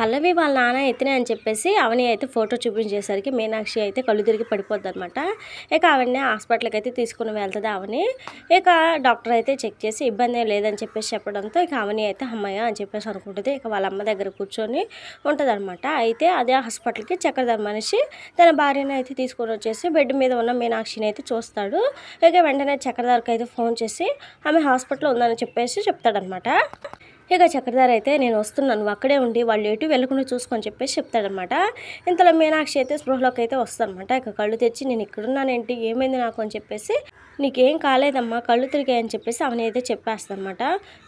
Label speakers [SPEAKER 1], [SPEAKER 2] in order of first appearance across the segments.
[SPEAKER 1] పల్లవి వాళ్ళ నాన్న ఎత్తినే అని చెప్పేసి అవని అయితే ఫోటో చూపించేసరికి మీనాక్షి అయితే కళ్ళు తిరిగి పడిపోద్ది అనమాట ఇక అవన్నీ హాస్పిటల్కి అయితే తీసుకుని వెళ్తుంది అవని. ఇక డాక్టర్ అయితే చెక్ చేసి ఇబ్బంది ఏం లేదని చెప్పేసి చెప్పడంతో ఇక అవని అయితే అమ్మయ్య అని చెప్పేసి అనుకుంటుంది. ఇక వాళ్ళ అమ్మ దగ్గర కూర్చొని ఉంటుంది అనమాట అయితే అదే హాస్పిటల్కి చక్రధర్ మనిషి తన భార్యను అయితే తీసుకొని వచ్చేసి బెడ్ మీద ఉన్న మీనాక్షిని అయితే చూస్తాడు. ఇక వెంటనే చక్రధర్కి అయితే ఫోన్ చేసి ఆమె హాస్పిటల్లో ఉందని చెప్పేసి చెప్తాడనమాట ఇక చక్రధార అయితే నేను వస్తున్నాను నువ్వు అక్కడే ఉండి వాళ్ళు ఎటు వెళ్ళకుండా చూసుకొని చెప్పేసి చెప్తాడనమాట. ఇంతలో మీనాక్షి అయితే స్పృహలోకి అయితే వస్తానమాట ఇక కళ్ళు తెచ్చి నేను ఇక్కడున్నానేంటి ఏమైంది నాకు అని చెప్పేసి నీకేం కాలేదమ్మా కళ్ళు తిరిగాయని చెప్పేసి అవని అయితే చెప్పేస్తానమాట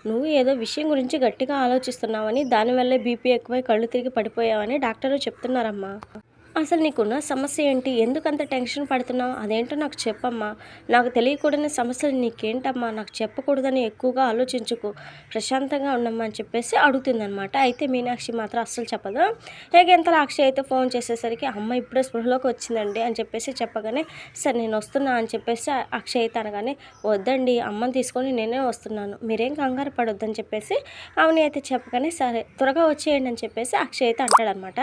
[SPEAKER 1] నువ్వు ఏదో విషయం గురించి గట్టిగా ఆలోచిస్తున్నావని దానివల్లే బీపీ ఎక్కువై కళ్ళు తిరిగి పడిపోయావని డాక్టర్లు చెప్తున్నారమ్మా. అసలు నీకున్న సమస్య ఏంటి? ఎందుకంత టెన్షన్ పడుతున్నావు? అదేంటో నాకు చెప్పమ్మా. నాకు తెలియకూడని సమస్యలు నీకేంటమ్మా? నాకు చెప్పకూడదని ఎక్కువగా ఆలోచించుకు. ప్రశాంతంగా ఉండమ్మా అని చెప్పేసి అడుగుతుందనమాట అయితే మీనాక్షి మాత్రం అస్సలు చెప్పదు. ఇక ఇంతలో అక్షయ్ అయితే ఫోన్ చేసేసరికి అమ్మ ఇప్పుడే స్పృహలోకి వచ్చిందండి అని చెప్పేసి చెప్పగానే సరే నేను వస్తున్నా అని చెప్పేసి అక్షయ్ అయితే అనగానే వద్దండి అమ్మని తీసుకొని నేనే వస్తున్నాను. మీరేం కంగారు పడొద్దని చెప్పేసి అవని అయితే చెప్పగానే సరే త్వరగా వచ్చేయండి అని చెప్పేసి అక్షయ్ అయితే అంటాడనమాట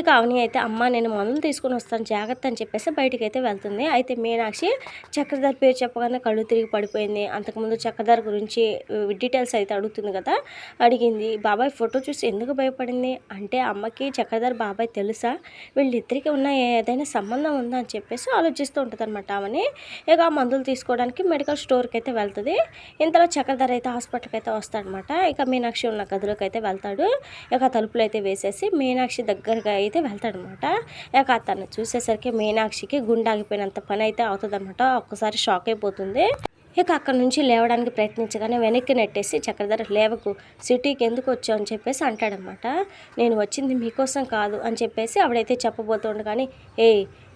[SPEAKER 1] ఇక అవని అయితే అమ్మ నేను మందులు తీసుకుని వస్తాను జాగ్రత్త అని చెప్పేసి బయటికి అయితే వెళ్తుంది. అయితే మీనాక్షి చక్రధర్ పేరు చెప్పగానే కళ్ళు తిరిగి పడిపోయింది. అంతకుముందు చక్రధర్ గురించి డీటెయిల్స్ అయితే అడుగుతుంది కదా? అడిగింది బాబాయ్ ఫోటో చూసి ఎందుకు భయపడింది? అంటే అమ్మకి చక్రధర్ బాబాయ్ తెలుసా? వీళ్ళిద్దరికి ఉన్న ఏదైనా సంబంధం ఉందా? అని చెప్పేసి ఆలోచిస్తూ ఉంటుంది అనమాట అవని. ఇక ఆ మందులు తీసుకోవడానికి మెడికల్ స్టోర్కి అయితే వెళ్తుంది. ఇంతలో చక్రధర్ అయితే హాస్పిటల్కి అయితే వస్తాడనమాట ఇక మీనాక్షి ఉన్న గదిలోకి అయితే వెళ్తాడు. ఇక తలుపులు అయితే వేసేసి మీనాక్షి దగ్గరగా అయితే వెళ్తాడనమాట. ఇక తను చూసేసరికి మీనాక్షికి గుండె ఆగిపోయినంత పని అయితే అవుతుందన్నమాట. ఒక్కసారి షాక్ అయిపోతుంది. ఇక అక్కడ నుంచి లేవడానికి ప్రయత్నించగానే వెనక్కి నెట్టేసి చక్రధర లేవకు సిటీకి ఎందుకు వచ్చావు అని చెప్పేసి అంటాడనమాట. నేను వచ్చింది మీకోసం కాదు అని చెప్పేసి ఆవిడైతే చెప్పబోతుండు కానీ ఏ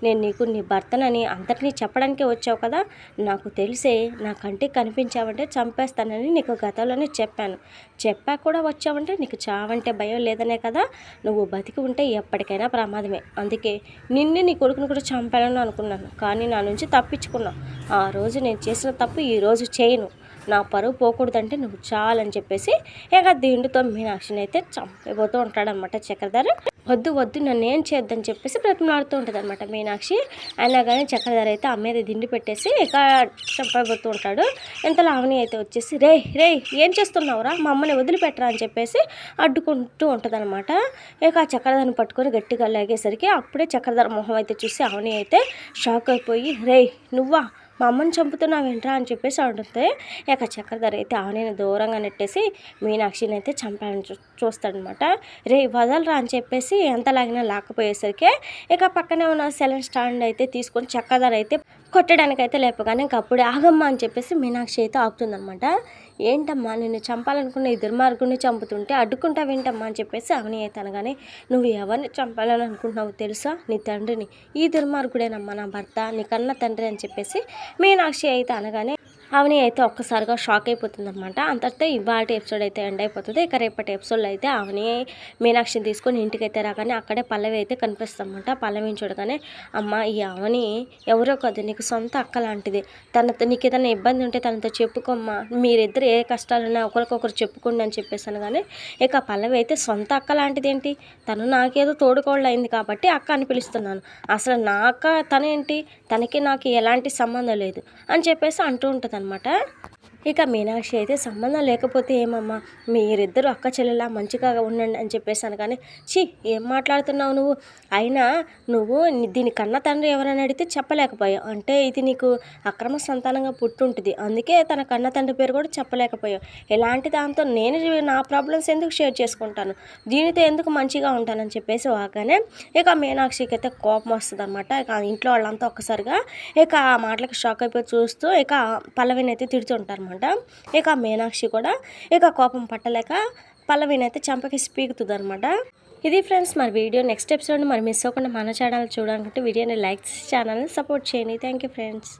[SPEAKER 1] నేను నీకు నీ భర్తనని అందరినీ చెప్పడానికే వచ్చావు కదా? నాకు తెలిసే నా కంటికి కనిపించావంటే చంపేస్తానని నీకు గతంలోనే చెప్పాను. చెప్పా కూడా వచ్చావంటే నీకు చావంటే భయం లేదనే కదా? నువ్వు బతికి ఉంటే ఎప్పటికైనా ప్రమాదమే. అందుకే నిన్ను నీ కొడుకుని కూడా చంపాలని అనుకున్నాను. కానీ నా నుంచి తప్పించుకున్నావు. ఆ రోజు నేను చేసిన తప్పు ఈరోజు చేయను. నా పరువు పోకూడదంటే నువ్వు చాలని చెప్పేసి ఇక దిండుతో మీనాక్షిని అయితే చంపైపోతూ ఉంటాడనమాట చక్రధర్. వద్దు వద్దు నన్ను ఏం చేద్దని చెప్పేసి బ్రతిమలాడుతూ ఉంటుంది అనమాట మీనాక్షి. అయినా కానీ చక్రధర అయితే అమ్మేది దిండి పెట్టేసి ఇక చంపబోతూ ఉంటాడు. ఇంతలో లావణి అయితే వచ్చేసి రే రే ఏం చేస్తున్నావురా? మా అమ్మని వదిలిపెట్టరా? అని చెప్పేసి అడ్డుకుంటూ ఉంటుంది అనమాట ఇక ఆ చక్రధరని పట్టుకొని గట్టిగా లాగేసరికి అప్పుడే చక్రధర మొహం అయితే చూసి అవని అయితే షాక్ అయిపోయి రే నువ్వా? మా అమ్మని చంపుతున్నావేంట్రా అని చెప్పేసి అడిగితే ఇక చక్రధర అయితే ఆవుని దూరంగా నెట్టేసి మీనాక్షిని అయితే చంపాలని చూ చూస్తాడనమాట. రే వదలరా అని చెప్పేసి ఎంత లాగినా లాకపోయేసరికి ఇక పక్కనే ఉన్న సెలెన్ స్టాండ్ అయితే తీసుకొని చక్రధర అయితే కొట్టడానికి అయితే లేపగానే ఇంక అప్పుడే ఆగమ్మ అని చెప్పేసి మీనాక్షి అయితే ఆపుతుందనమాట. ఏంటమ్మా నిన్ను చంపాలనుకున్న ఈ దుర్మార్గుని చంపుతుంటే అడ్డుకుంటా వింటమ్మా అని చెప్పేసి అవని అయితే అనగానే నువ్వు ఎవరిని చంపాలని అనుకుంటున్నావు తెలుసా? నీ తండ్రిని. ఈ దుర్మార్గుడేనమ్మా నా భర్త నీ కన్న తండ్రి అని చెప్పేసి మీనాక్షి అయితే అనగానే అవని అయితే ఒక్కసారిగా షాక్ అయిపోతుంది అనమాట అంతటితో ఇవాళ ఎపిసోడ్ అయితే ఎండ్ అయిపోతుంది. ఇక రేపటి ఎపిసోడ్లో అయితే అవని మీనాక్షిని తీసుకొని ఇంటికి అయితే రాగానే అక్కడే పల్లవి అయితే కనిపిస్తుందన్నమాట. పల్లవిని చూడగానే అమ్మ ఈ అవని ఎవరో కాదు నీకు సొంత అక్క లాంటిది. తనతో నీకు ఏదైనా ఇబ్బంది ఉంటే తనతో చెప్పుకోమ్మా. మీరిద్దరు ఏ కష్టాలున్నా ఒకరికొకరు చెప్పుకోండి అని చెప్పేసాను కానీ ఇక పల్లవి అయితే సొంత అక్క లాంటిది ఏంటి తను నాకేదో తోడుకోళ్ళు అయింది కాబట్టి అక్క అని పిలుస్తున్నాను. అసలు నా అక్క తనేంటి? తనకి నాకు ఎలాంటి సంబంధం లేదు అని చెప్పేసి అంటూ ఉంటుంది అనమాట ఇక మీనాక్షి అయితే సంబంధం లేకపోతే ఏమమ్మా? మీరిద్దరు అక్క చెల్లెలా మంచిగా ఉండండి అని చెప్పేసాను కానీ చీ ఏం మాట్లాడుతున్నావు నువ్వు? అయినా నువ్వు దీని కన్న తండ్రి ఎవరైనా అడిగితే చెప్పలేకపోయావు. అంటే ఇది నీకు అక్రమ సంతానంగా పుట్టుంటుంది. అందుకే తన కన్న తండ్రి పేరు కూడా చెప్పలేకపోయావు. ఇలాంటి దాంతో నేను నా ప్రాబ్లమ్స్ ఎందుకు షేర్ చేసుకుంటాను? దీనితో ఎందుకు మంచిగా ఉంటానని చెప్పేసి వాగానే ఇక మీనాక్షికి అయితే కోపం వస్తుంది అనమాట ఇక ఇంట్లో వాళ్ళంతా ఒక్కసారిగా ఇక ఆ మాటలకు షాక్ అయిపోయి చూస్తూ ఇక పల్లవిని అయితే తిడుతుంటారు అనమాట ఇక మీనాక్షి కూడా ఇక కోపం పట్టలేక పల్లవిని అయితే చంపకి పీకుతుంది అనమాట ఇది ఫ్రెండ్స్ మరి వీడియో నెక్స్ట్ ఎపిసోడ్ మరి మిస్ అవ్వకుండా మన ఛానల్ చూడాలంటే వీడియోని లైక్ చేసి ఛానల్ని సపోర్ట్ చేయండి. Thank you friends.